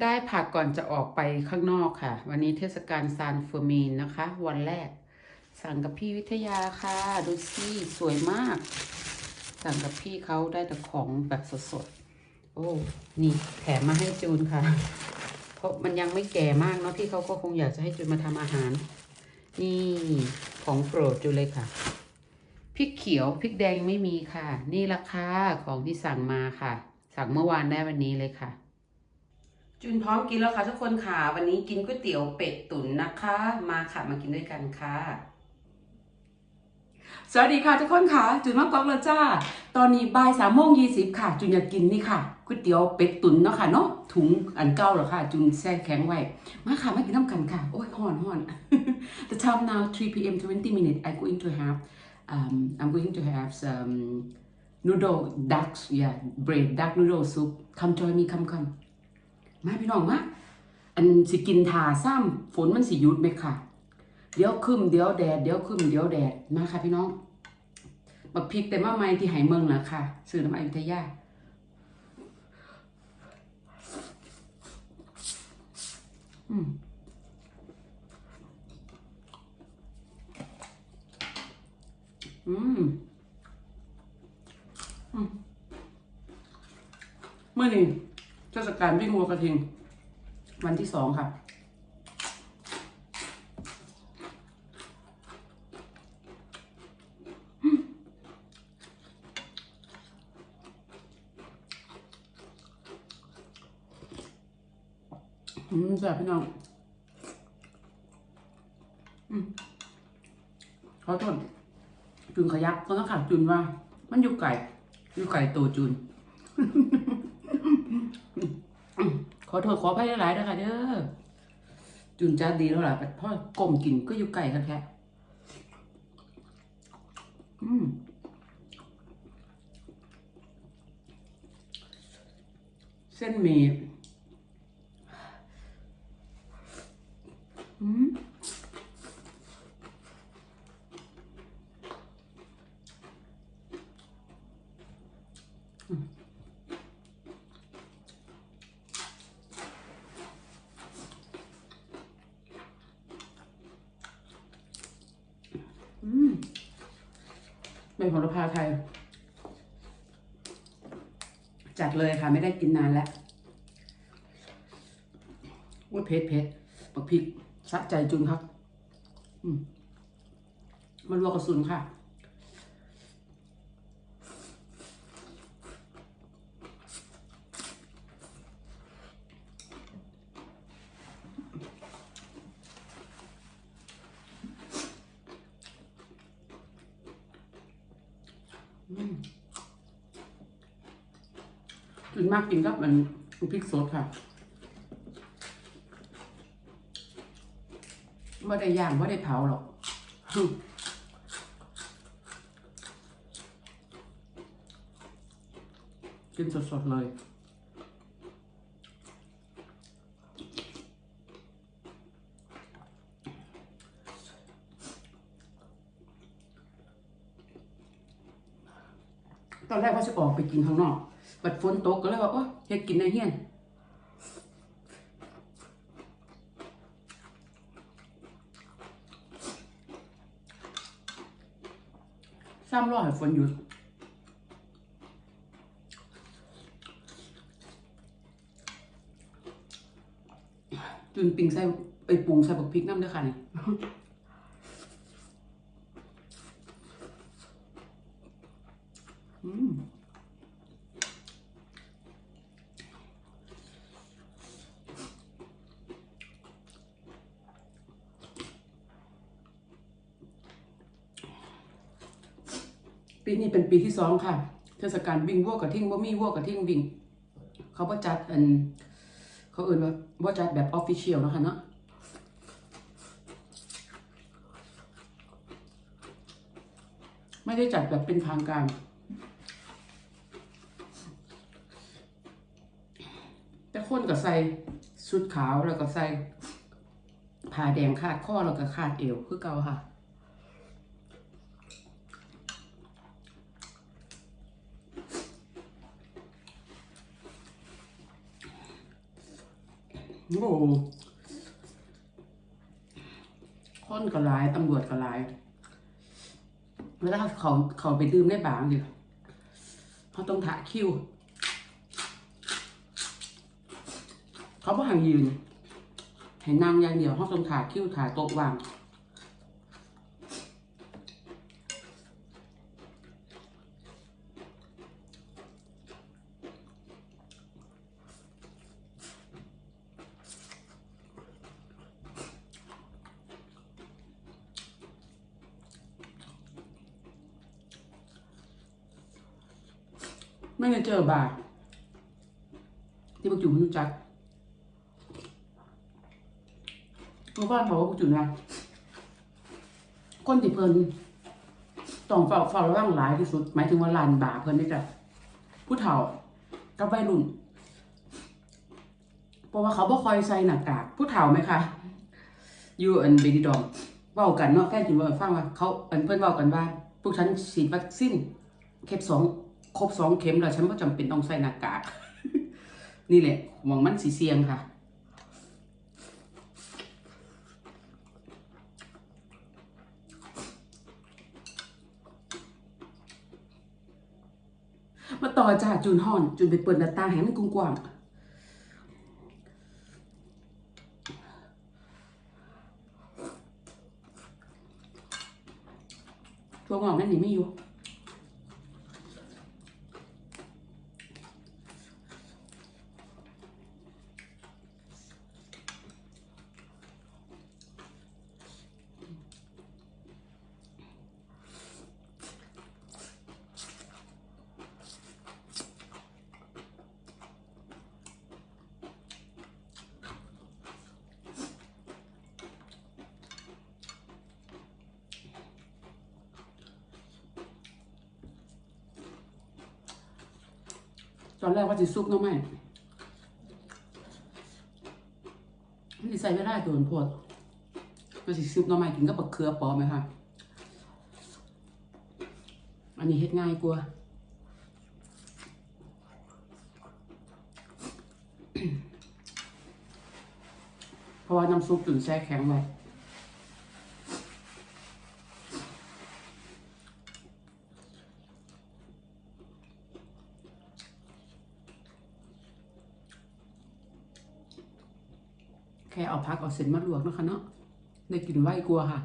ได้ผักก่อนจะออกไปข้างนอกค่ะ วันนี้เทศกาลซานเฟอร์มีนนะคะ วันแรก สั่งกับพี่วิทยาค่ะ ดูสิสวยมาก สั่งกับพี่เขาได้แต่ของแบบสดๆ โอ้ นี่แถมมาให้จูนค่ะ เพราะมันยังไม่แก่มากเนาะพี่เขาก็คงอยากจะให้จูนมาทำอาหาร นี่ของโปรดจูนเลยค่ะพริกเขียวพริกแดงไม่มีค่ะ นี่ราคาของที่สั่งมาค่ะ สั่งเมื่อวานได้วันนี้เลยค่ะ จุนพร้อมกินแล้วค่ะทุกคนค่ะ วันนี้กินก๋วยเตี๋ยวเป็ดตุ๋นนะคะ มาค่ะมากินด้วยกันค่ะ สวัสดีค่ะทุกคนค่ะ จุนมะกอกแล้วจ้า ตอนนี้บ่ายสามโมงยี่สิบค่ะ จุนอยากกินนี่ค่ะก๋วยเตี๋ยวเป็ดตุ๋นเนาะค่ะเนาะถุงอันเก่าเหรอค่ะ จุนแช่แข็งไว้ มาค่ะมากินน้ำกันค่ะ โอ้ยห่อนห่อน The time now 3 p.m. 20 minutes I'm going to have um, I'm going to have some noodle ducks yeah bread duck noodle soup come join me come come มาพี่น้องมาอันสิกินทาซ้ำฝนมันสิยุดไหมค่ะ เดี๋ยวคึมเดี๋ยวแดดเดี๋ยวคึมเดี๋ยวแดดมาค่ะพี่น้องบักพริกแต่มาไม่ที่ไหเมืองนะค่ะซื้อน้ำอยุธยาอืมอืมอืมเมื่อนี้ ศกาลวิ่งวัวกระทิง วันที่สองค่ะ อืมแซ่บพี่น้อง อืมขอโทษจุนขยักต้นขาจุนว่า มันอยู่ไก่อยู่ไก่ตัวจุน ขอโทษขออภัยหลายๆนะคะเด้อจุนจะดีแล้วล่ะพ่อกลมกินก็อยู่ไก่กันแท้อืมเส้นหมี่อืมอืม เป็นผลพาไทย จัดเลยค่ะ ไม่ได้กินนานแล้วว่าเผ็ดเผ็ดบักพริกสะใจจุนครับ อืมมันลวกกระสุนค่ะ อืมจุน มากกินกับมันพริกสดค่ะไม่ได้ย่างไม่ได้เผาหรอกกินสดๆเลยตอนแรกว่าจะออกไปกินข้างนอก บัดฝนตกก็เลยว่าโอ้เฮ็ดกินในเฮียนซ้ำรอให้ฝนหยุดจุนปิงใส่ไปปรุงใส่บักพริกน้ำด้อค่ะนี่อืม ปีนี้เป็นปีที่สองค่ะ เทศกาลวิ่งวัวกระทิ่งว่ามีวัวกระทิ่งวิ่ง เขาบ่จัดอัน เขาเอื่นว่าบ่าจัดแบบออฟฟิเชียลนะคะเนาะไม่ได้จัดแบบเป็นทางการ แต่คนก็ใส่ชุดขาวแล้วก็ใส่ผ้าแดงคาดข้อแล้วก็คาดเอวคือเก่าค่ะ โอ้คนก็หลายตำรวจก็หลายเวลาเขาเขาไปดื่มได้บางดิเขาต้องถาคิว เขาบ่หังยืนให้นั่งอย่างเดียวเขาต้องถาคิวถาโต๊ะวาง ไม่ได้เจอบาร์ที่พวกจุ๋มรู้จักเพราะว่าเขาว่าพวกจุ๋มนะคนที่เพิ่นต้องเฝ้าเฝ้าระวังหลายที่สุด หมายถึงว่าลานบาเพิ่นนี่จ้ะผู้เฒ่ากับวัยรุ่นเพราะว่าเขาบ่คอยใส่หน้ากากผู้เฒ่าไหมคะอยู่อันเบดีดอมเว้ากันเนาะแฟนจุ๋มว้าฟังว่าเขาอันเพิ่นเว้ากันว่าพวกฉันฉีดวัคซีนเข็มสอง ครบสองเข็มแล้ว ฉันก็จำเป็นต้องใส่หน้ากาก นี่แหละหวังมันสีเสียงค่ะ มาต่อจ้าจูนห่อน จูนไปเปิดหน้าต่างให้มันกว้างๆตัวงอกนั่นนี่ไม่อยู่ ตอนแรกว่าจะซุปน้ำไม่ไม่ใส่ไม่ได้ตัวมันพดก็สิซุปน้ำไม่กินก็ปักเคือปอไหมคะอันนี้เฮ็ดง่ายกว่าเพราะว่าน้ำซุปตื่นแช่แข็งไว้ แค่เอาพักเอาเส้นมาลวกนะคะเนาะได้กินไวกลัวค่ะ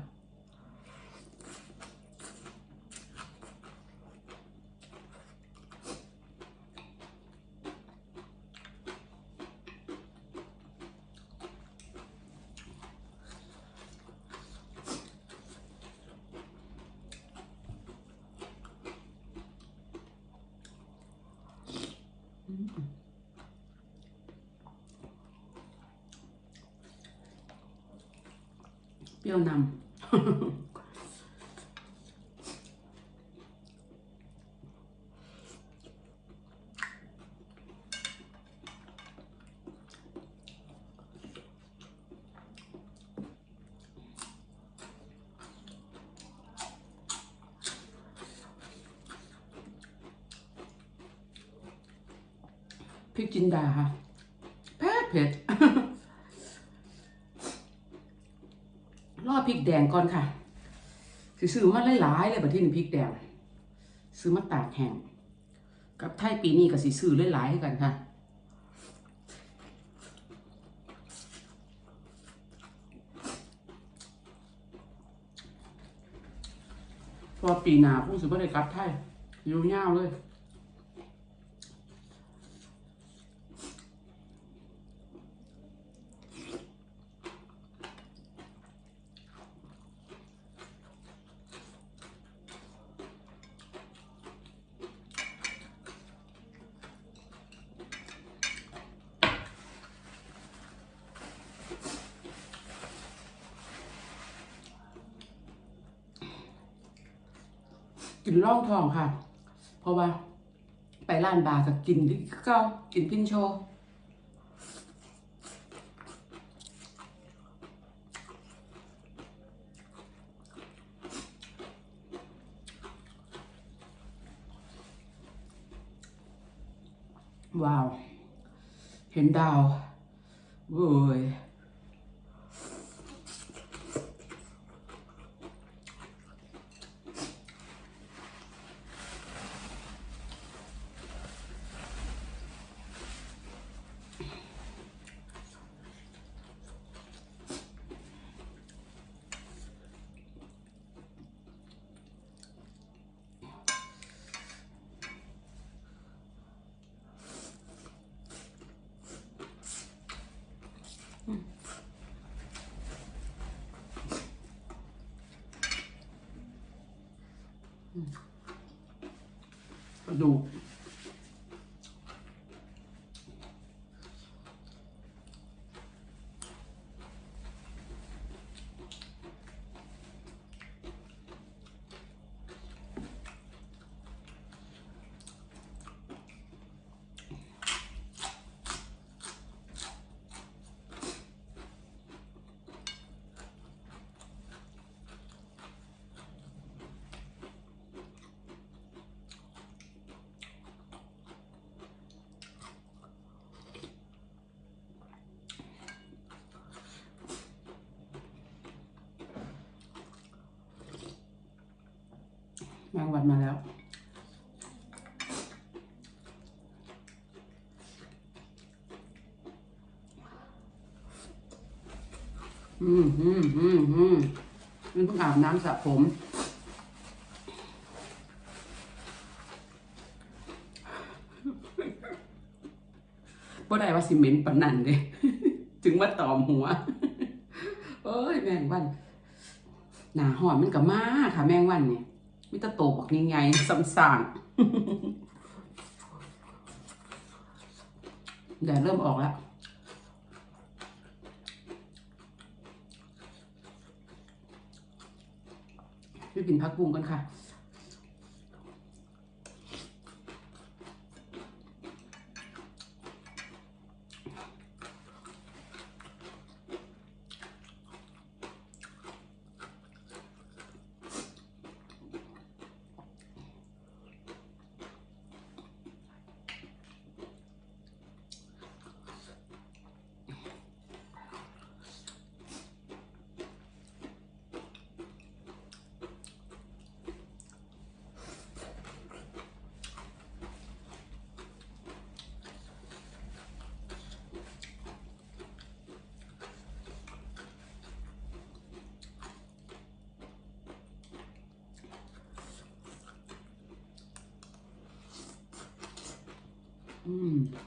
เปรี้ยวนำ พริกจินดาค่ะเผ็ดเผ็ด แดงก่อนค่ะสิซื้อมาหลายๆเลยประเทศนี้พริกแดง ซื้อมาตากแห้งกับไทยปีนี้ก็สิซื้อหลายๆให้กันค่ะพอปีหนาผู้ซื้อมาได้กลับไทยอยู่ยาวเลย กินร่องทองค่ะ เพราะว่า ไปร้านบาร์ก็กินที่เก้ากินพินโชว้าว เห็นดาวโอ้ย กระดู แมงวันมาแล้ว อืมอืมอืมอืมนี่เพิ่งอาบน้ำสระผม บ่ได้ว่าสิเมนปนนันเด้ถึงมาตอมหัว เอ้ยแมงวัน หนาหอนมันกับมาค่ะแมงวันเนี่ย มิตรโตบอกยังไงซ้ำสร้างแดดเริ่มออกแล้ว พี่ปิ่นพักบุงกันค่ะ อืม